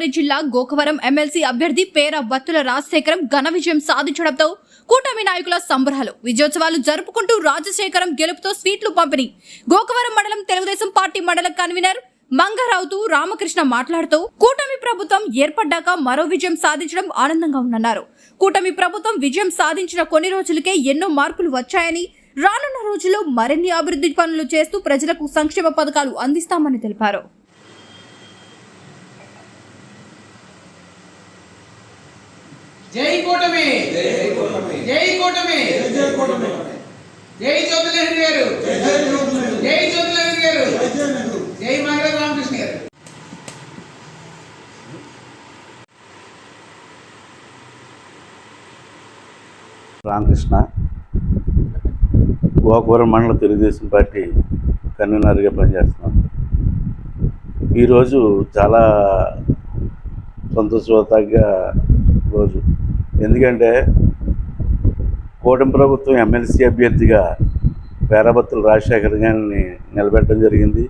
గోదావరి జిల్లా గోకవరం ఎమ్మెల్సీ అభ్యర్థి పేర బత్తుల రాజశేఖరం ఘన విజయం సాధించడంతో కూటమి నాయకుల సంబరాలు విజయోత్సవాలు జరుపుకుంటూ రాజశేఖరం గెలుపుతో స్వీట్లు పంపిణీ. గోకవరం మండలం తెలుగుదేశం పార్టీ మండల కన్వీనర్ మంగారావుతూ రామకృష్ణ మాట్లాడుతూ కూటమి ప్రభుత్వం ఏర్పడ్డాక మరో విజయం సాధించడం ఆనందంగా ఉందన్నారు. కూటమి ప్రభుత్వం విజయం సాధించిన కొన్ని రోజులకే ఎన్నో మార్పులు వచ్చాయని రానున్న రోజుల్లో మరిన్ని అభివృద్ధి పనులు చేస్తూ ప్రజలకు సంక్షేమ పథకాలు అందిస్తామని తెలిపారు. జై కూటమి. జై కూటమి. జై కూటమి. జై కూటమి. జై జ్యోతిలహరి గారు. జై జ్యోతులహరి. గారు. జై జై నెహ్రూ జై మంగళ రామకృష్ణ గారు. రామకృష్ణ గోకవరం మండల తెలుగుదేశం పార్టీ కన్వీనర్గా పనిచేస్తున్నాను ఈరోజు చాలా సంతోషవతగ్గ రోజు. ఎందుకంటే కూటమి ప్రభుత్వం ఎమ్మెల్సీ అభ్యర్థిగా పేరాబత్తుల రాజశేఖర్ గారిని నిలబెట్టడం జరిగింది.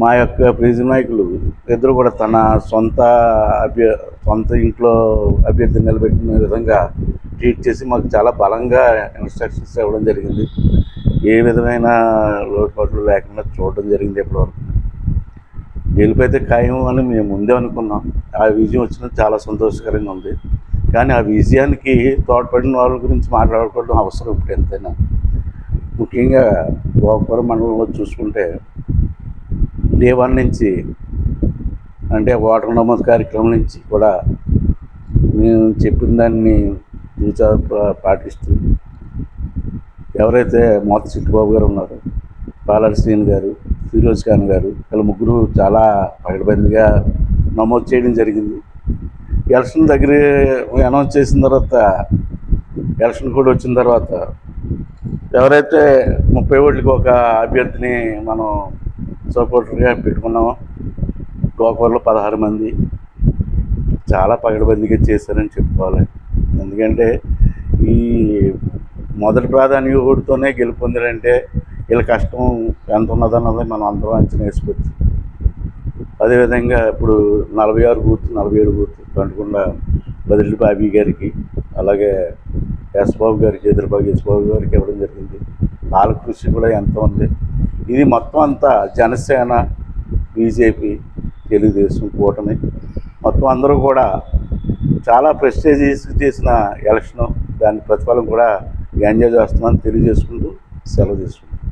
మా యొక్క ప్రీజు నాయకులు ఇద్దరు కూడా తన సొంత అభ్య సొంత ఇంట్లో అభ్యర్థిని నిలబెట్టిన విధంగా ట్రీట్ చేసి మాకు చాలా బలంగా ఇన్స్ట్రక్షన్స్ ఇవ్వడం జరిగింది. ఏ విధమైన లోటుపాట్లు లేకుండా చూడడం జరిగింది ఇప్పటివరకు. గెలుపైతే ఖాయం అని మేము ముందే అనుకున్నాం. ఆ విజయం వచ్చినది చాలా సంతోషకరంగా ఉంది. కానీ ఆ విజయానికి తోడ్పడిన వాళ్ళ గురించి మాట్లాడుకోవడం అవసరం ఇప్పుడు ఎంతైనా. ముఖ్యంగా గోపురం మండలంలో చూసుకుంటే డే నుంచి అంటే ఓటర్ నమోదు కార్యక్రమం నుంచి కూడా మేము చెప్పిన దాన్ని చూచా పా- పాటిస్తూ ఎవరైతే మోత చిట్టుబాబు గారు ఉన్నారో పాలాడి శ్రీని గారు ఫిరోజ్ ఖాన్ గారు వీళ్ళ ముగ్గురు చాలా పగడబందిగా నమోదు చేయడం జరిగింది. ఎలక్షన్ దగ్గర అనౌన్స్ చేసిన తర్వాత ఎలక్షన్ కూడా వచ్చిన తర్వాత ఎవరైతే ముప్పై ఓట్లకి ఒక అభ్యర్థిని మనం సపోర్టర్గా పెట్టుకున్నామో గోకవర్లో పదహారు మంది చాలా పగడబందిగా చేశారని చెప్పుకోవాలి. ఎందుకంటే ఈ మొదటి ప్రాధాన్య ఓటుతోనే గెలుపొందారంటే వీళ్ళ కష్టం ఎంత ఉన్నదన్నది మనం అందరం అంచనా వేసుకోవచ్చు. అదేవిధంగా ఇప్పుడు నలభై ఆరు బూత్ నలభై ఏడు బూత్ కంటకుండా బదిలీ బాబీ గారికి అలాగే యశ్బాబు బాబు గారికి ఎదురుబాబు యశ్బాబు గారికి ఇవ్వడం జరిగింది. వాళ్ళ కృషి కూడా ఎంత ఉంది. ఇది మొత్తం అంతా జనసేన బీజేపీ తెలుగుదేశం కూటమి. మొత్తం అందరూ కూడా చాలా ప్రెస్టేజీస్ చేసిన ఎలక్షను దాని ప్రతిఫలం కూడా ఎంజాయ్ చేస్తున్నామని తెలియజేసుకుంటూ సెలవు తీసుకుంటాం